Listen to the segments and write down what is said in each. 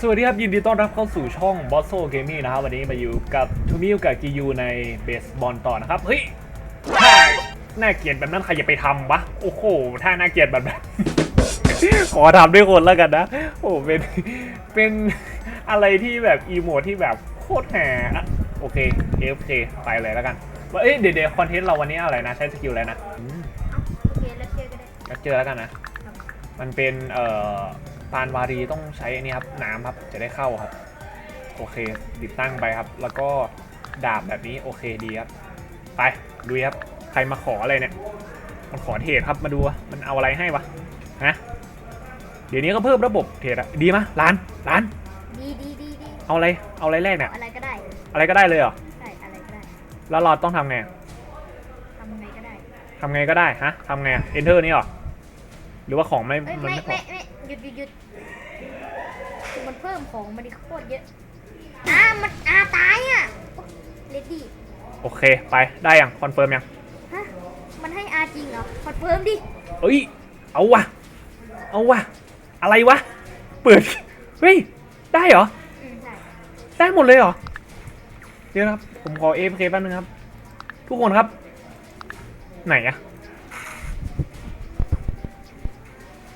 สวัสดีครับ ยินดีต้อนรับเข้าสู่ช่อง b o s s o Gaming นะครับ วันนี้มาอยู่กับทูมิวกับกิยูในเบสบอลต่อนะครับ เฮ้ยถ้าน่าเกลียดแบบนั้นใครจะไปทำวะ โอ้โห ถ้าน่าเกลียดแบบนั้น ขอทำด้วยคนแล้วกันนะ โอ้เป็น เป็นอะไรที่แบบอีโมที่แบบโคตรแหอะโอเค AFK ไปเลยแล้วกันว่าเอ้ยเดี๋ยวเดี๋ยวคอนเทนต์เราวันนี้อะไรนะ ใช้สกิลอะไรนะอืมโอเคแล้วเจอกันได้ก็เจอแล้วกันนะ มันเป็นเอ่อ ปานวารีต้องใช้อันนี้ครับน้ำครับจะได้เข้าครับ โอเคติดตั้งไปครับ แล้วก็ดาบแบบนี้โอเคดีครับ ไปดูครับ ใครมาขออะไรเนี่ย มันขอเทรดครับมาดูว่ามันเอาอะไรให้วะฮะเดี๋ยวนี้ก็เพิ่มระบบเทรดอะดีมะร้านร้านดีดีดีดีเอาอะไรเอาอะไรแรกเนี่ยอะไรก็ได้อะไรก็ได้เลยเหรอใช่อะไรก็ได้แล้วเราต้องทำไงทำไงก็ได้ทำไงก็ได้ฮะทำไง enter นี่เหรอหรือว่าของไม่เอ้ยมันไม่ไม่พอ ไม่ไม่ หยุดหยุดหยุดคือมันเพิ่มของมันดิโคตรเยอะอ่ามันอาตายอะเลดี้โอเค ไปได้ยังคอนเฟิร์มยังฮะมันให้อาจริงเหรอคอนเฟิร์มดิเอ้ยเอาวะเอาวะอะไรวะเปิดเฮ้ยได้เหรออืมใช่ได้หมดเลยเหรอเดี๋ยวนะครับผมขอ AFK แป๊บนึงครับ ทุกคนครับ ไหนอะ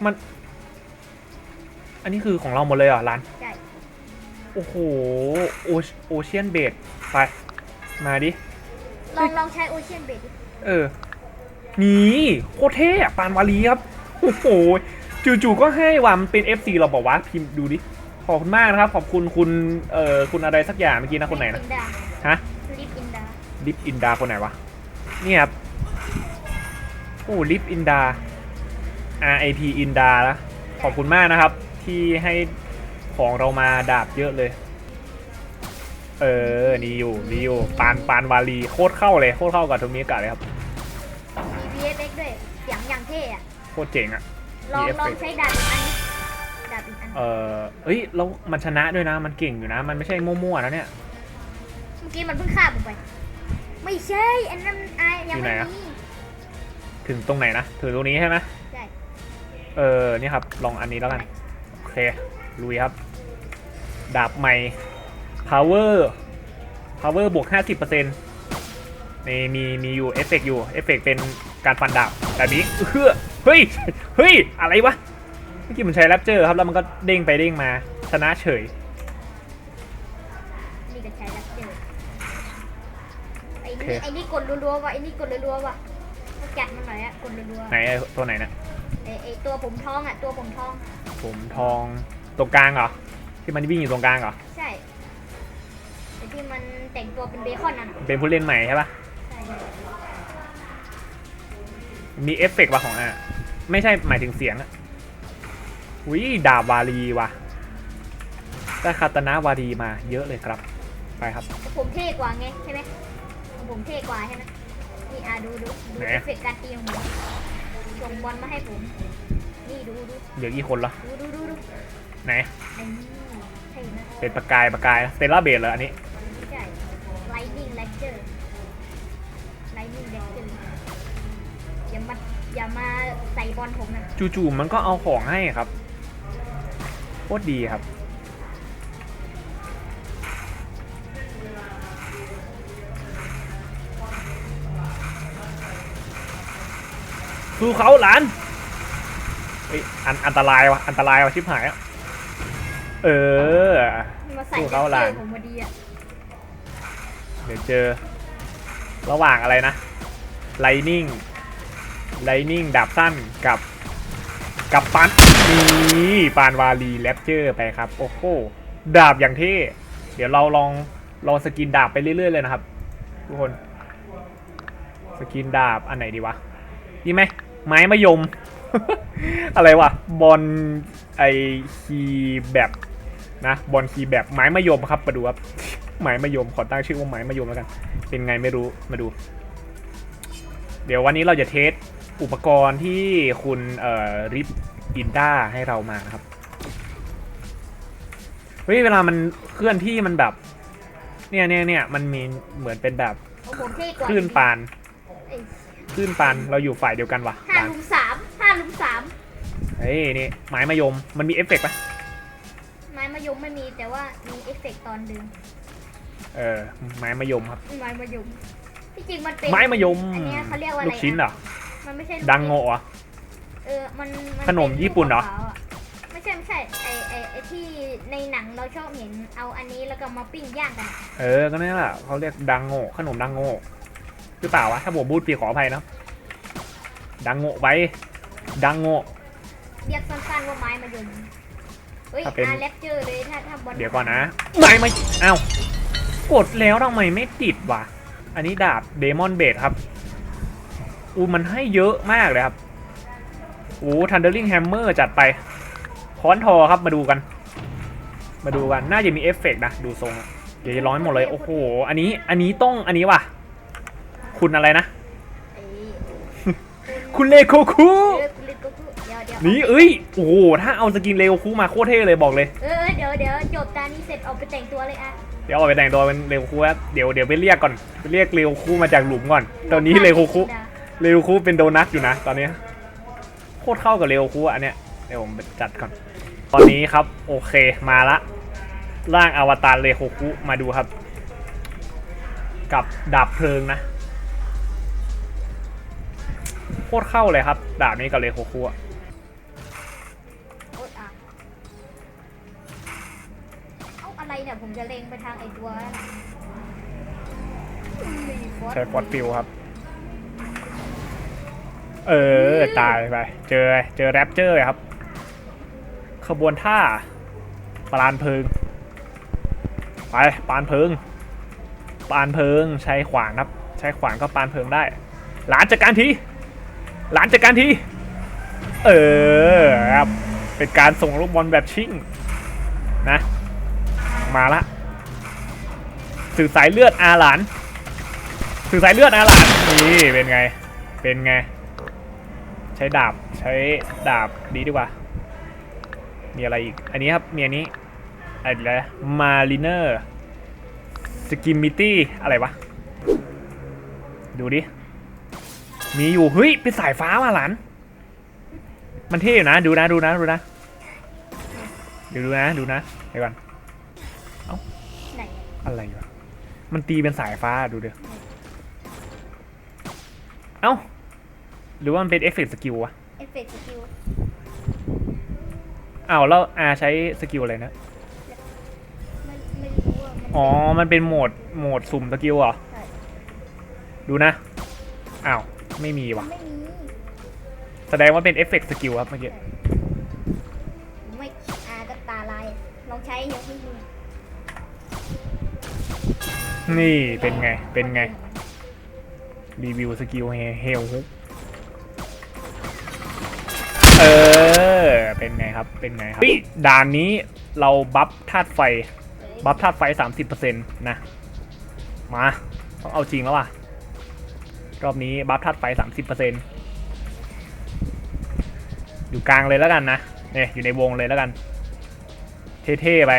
มัน อันนี้คือของเราหมดเลยเหรอร้าน ใช่ โอ้โหโอโอเชียนเบดไป มาดิ ลองลองใช้โอเชียนเบดดิเออ นี่โคตรเท่อะปานวาลีครับ โอ้โห จู่ๆก็ให้ว่ามันเป็น FC เราบอกว่าพิมพ์ดูดิ ขอบคุณมากนะครับ ขอบคุณคุณ เอ่อ คุณอะไรสักอย่างเมื่อกี้นะคนไหนนะ ลิปอินดาฮะ ลิปอินดาลิฟอินดาคนไหนวะ เนี่ยครับ โอ้ลิฟอินดา RIP อินดาละขอบคุณมากนะครับ ที่ให้ของเรามาดาบเยอะเลย เออนี่อยู่นี่อยู่ปานปานวาลีโคตรเข้าเลยโคตรเข้ากับโทมิกะเลยครับ มี VFX ด้วย เสียงอย่างเท่อะโคตรเจ๋งอะลอง VFX ลองใช้ดาบอีกอันนี้ดาบอีกอัน เออเอ้ยแล้วมันชนะด้วยนะมันเก่งอยู่นะ มันไม่ใช่มั่วๆนะเนี่ย เมื่อกี้มันเพิ่งฆ่าผมไป ไม่ใช่ อันนั้นอายยังอยู่ไหนไม่อะมีถึงตรงไหนนะถึงตรงนี้ใช่ไหมใช่ เออนี่ครับลองอันนี้แล้วกันโอ เคลุยครับ ดาบใหม่ power power บวก 50%นี่มีมีอยู่เอฟเฟกอยู่เอฟเฟกเป็นการฟันดาบแบบนี้เฮ้อเฮ้ยเฮ้ยอะไรวะเมื่อกี้มันใช้แรปเจอร์ครับแล้วมันก็เด้งไปเด้งมาชนะเฉยนี่ก็ใช้แล้วเจอไอ้โอเคนี่ไอ้นี่กดรัวๆว่ะไอ้นี่กดรัวๆว่ะต้องจัดมันหน่อยอะกดรัวไหนไอ้ตัวไหนนะๆไอ้ไอ้ตัวผมทองอะตัวผมทอง ผมทองตรงกลางเหรอ ที่มันวิ่งอยู่ตรงกลางเหรอ ใช่ไอ้ที่มันแต่งตัวเป็นเบคอนนั่นอะเป็นผู้เล่นใหม่ใช่ปะใช่มีเอฟเฟกต์ว่ะของอะ ไม่ใช่หมายถึงเสียงอะวิดาบวารีว่ะได้คาตานาวารีมาเยอะเลยครับ ไปครับ แต่ผมเท่กว่าไงใช่ไหมผมเท่กว่าใช่ไหมนี่อะดูดูดูไหน เอฟเฟกต์การตีของผมส่งบอลมาให้ผม นี่ดูดูเหลือกี่คนละดูดูดูดูไหน ไอ้นี่ใช่นะเป็นประกายประกายสเตลล่าเบดเหรออันนี้ ไม่ใช่ lightning lecture lightning lecture อย่ามาอย่ามาใส่บอลผมนะจู่ๆมันก็เอาของให้ครับโคตรดีครับ สู้เขาหลาน เฮ้ยอันอันตรายว่ะอันตรายว่ะชิบหายอะเออ มาใส่สู้เขาหลาน lecture ผมพอดีอะเดี๋ยวเจอ ระหว่างอะไรนะไลนิ่งไลนิ่งดาบสั้นกับกับปันนี่ปานวาลีแรปเจอร์ไปครับ โอ้โหดาบอย่างเท่เดี๋ยวเราลองลองสกินดาบไปเรื่อยๆเลยนะครับ ทุกคน สกินดาบอันไหนดีวะนี่ไหมไม้มะยม อะไรวะบอลไอคีแบบนะบอลคีแบบไม้มะยมครับมาดูครับไม้มะยมขอตั้งชื่อว่าไม้มะยมแล้วกัน เป็นไงไม่รู้มาดู เดี๋ยววันนี้เราจะเทสอุปกรณ์ที่คุณเอ่อริปอินด้าให้เรามานะครับเฮ้ยเวลามันเคลื่อนที่มันแบบ เนี่ยเนี่ยเนี่ยมันมีเหมือนเป็นแบบของผมเท่กว่าคลื่นปานเอ้ยคลื่นปานเราอยู่ฝ่ายเดียวกันวะห้าร้านลุมสามห้า ลุมสามเฮ้ยนี่ไม้มะยมมันมีเอฟเฟกต์ปะไม้มะยมไม่มีแต่ว่ามีเอฟเฟกต์ตอนดึงเออไม้มะยมครับ ไม้มะยมที่จริงมันเป็นไม้มะยมอันเนี้ยเขาเรียกว่าอะไรลูกชิ้นเหรอมันไม่ใช่ลูกดังโง่เหรอเออมันมัขนมญี่ปุ่นเหรอขาวๆะไม่ใช่ไม่ใช่ไอไอไอที่ในหนังเราชอบเห็นเอาอันนี้แล้วก็มาปิ้งย่างกันอะเออก็นี่แหละเขาเรียกดังโง่ขนมดังโง่หรือเปล่าวะถ้าผมพูดผิดขออภัยนะดังโง่ไป ดังโง่ เรียกสั้นๆว่าไม้มะยมเฮ้ยถ้าเป็น อาแรปเจอร์เลยถ้าถ้าบอลเดี๋ยวก่อนนะไม่ไม่เอ้าวกดแล้วทำไมไม่ติดวะ อันนี้ดาบเดมอนเบดครับ อูมันให้เยอะมากเลยครับ อูทันเดอร์ลิงแฮมเมอร์จัดไป ค้อนทอครับมาดูกัน มาดูกัน น่าจะมีเอฟเฟกต์นะ ดูทรงอะเดี๋ยวจะร้อนหมดเลย โอ้โห อันนี้ อันนี้ต้อง อันนี้ว่ะ คุณอะไรนะ ไอ้คุณเลโคคุ เออคุณลิโกคุ เดี๋ยวเดี๋ยวนี่เอ้ยโอ้โหถ้าเอาสกินเลโคคุมาโคตรเท่เลยบอกเลย เออเดี๋ยวเดี๋ยวจบตานี้เสร็จออกไปแต่งตัวเลยอะเดี๋ยวเอาไปแต่งตัวเป็นเลโคคุครับเดี๋ยวเดี๋ยวไปเรียกก่อนไปเรียกเลโคคุมาจากหลุมก่อน ตอนนี้เลโคคุเลโคคุเป็นโดนัทอยู่นะ ตอนนี้โคตรเข้ากับเลโคคุอะอันเนี้ยเดี๋ยวผมไปจัดก่อน ตอนนี้ครับโอเคมาละร่างอวตารเลโคคุมาดูครับ กับดาบเพลิงนะโคตรเข้าเลยครับ ดาบนี้กับเลโคคุอะ เอ้าอะไรเนี่ยผมจะเล็งไปทางไอ้ตัวนั่นน่ะอุ้ยฟอสใช้ฟอสฟิลครับ เออ ตายไป เจอเจอแรปเจอร์ครับ ขบวนท่าปานเพลิง ไปปานเพลิงปานเพลิงใช้ขวานครับ ใช้ขวานก็ปานเพลิงได้ หลานจัดการที หลานจัดการที เออครับเป็นการส่งลูกบอลแบบชิ่งนะ มาละ สื่อสายเลือดอาหลาน สื่อสายเลือดอาหลาน นี่เป็นไง เป็นไง ใช้ดาบ ใช้ดาบดีดีกว่า มีอะไรอีก อันนี้ครับ มีอันนี้อะไรนะมาริเนอร์สกิมมิตี้ อะไรวะ ดูดิ มีอยู่ เฮ้ย เป็นสายฟ้ามาหลาน มันเท่อยู่นะ ดูนะ ดูนะ ดูนะ เดี๋ยวดูนะ ดูนะเดี๋ยวก่อน อะไรวะมันตีเป็นสายฟ้าดูดิเอ้า หรือว่ามันเป็นเอฟเฟกต์สกิลวะเอฟเฟกต์สกิลอ้าวแล้วอาใช้สกิลอะไรนะไม่ไม่รู้ว่ามันอ๋อ มันเป็นโหมดโหมดสุ่มสกิลเหรอ ใช่ดูนะ อ้าว ไม่มีวะไม่มีแสดงว่าเป็นเอฟเฟกต์สกิลครับเมื่อกี้ ไม่อาก็ตาลาย ลองใช้ยกมือดู นี่เป็นไง เป็นไง รีวิวสกิลเฮลฮุกเออ เป็นไงครับ เป็นไงครับด่านนี้เราบัฟธาตุไฟ บัฟธาตุไฟ 30%นะ มา ต้องเอาจริงแล้วว่ะ รอบนี้บัฟธาตุไฟ 30%อยู่กลางเลยแล้วกันนะ เนี่ยอยู่ในวงเลยแล้วกัน เท่ๆไป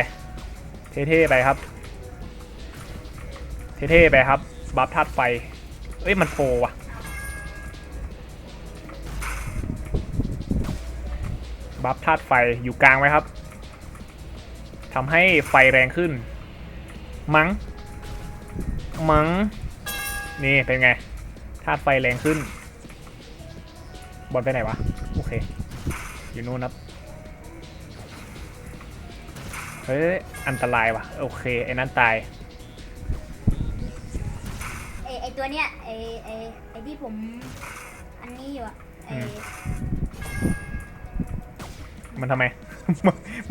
เท่ๆไปครับ เท่ๆไปครับบัฟธาตุไฟเอ้ยมันโปรว่ะบัฟธาตุไฟอยู่กลางไว้ครับทำให้ไฟแรงขึ้น มัง้ง มัง้ง นี่เป็นไงธาตุไฟแรงขึ้น บอลไปไหนวะ โอเค อยู่นู่นครับ เฮ้ย อันตรายว่ะ โอเค ไอ้นั้นตาย ตัวเนี้ยไอไอไอที่ผม อันนี้อยู่อะไออืม มันทำไม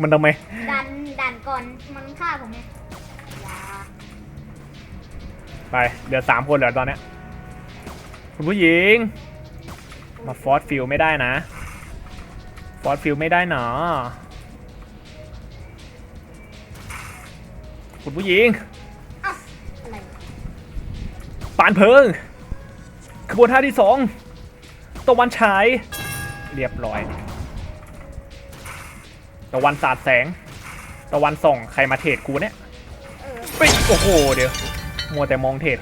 มันทำไม ดันดันก่อนมันฆ่าผมไงอย่าไปเดี๋ยวสามคนเหลือตอนเนี้ยคุณผู้หญิง มาฟอสฟิลไม่ได้นะ ฟอสฟิลไม่ได้หนอ คุณผู้หญิงเอ้าอะไร ปานเพิง ขบวนท่าที่สองตะวันฉาย เรียบร้อย ตะวันสาดแสง ตะวันส่อง ใครมาเทรดกูเนี่ยเออเฮ้ย โอ้โห เดี๋ยว มัวแต่มองเทรด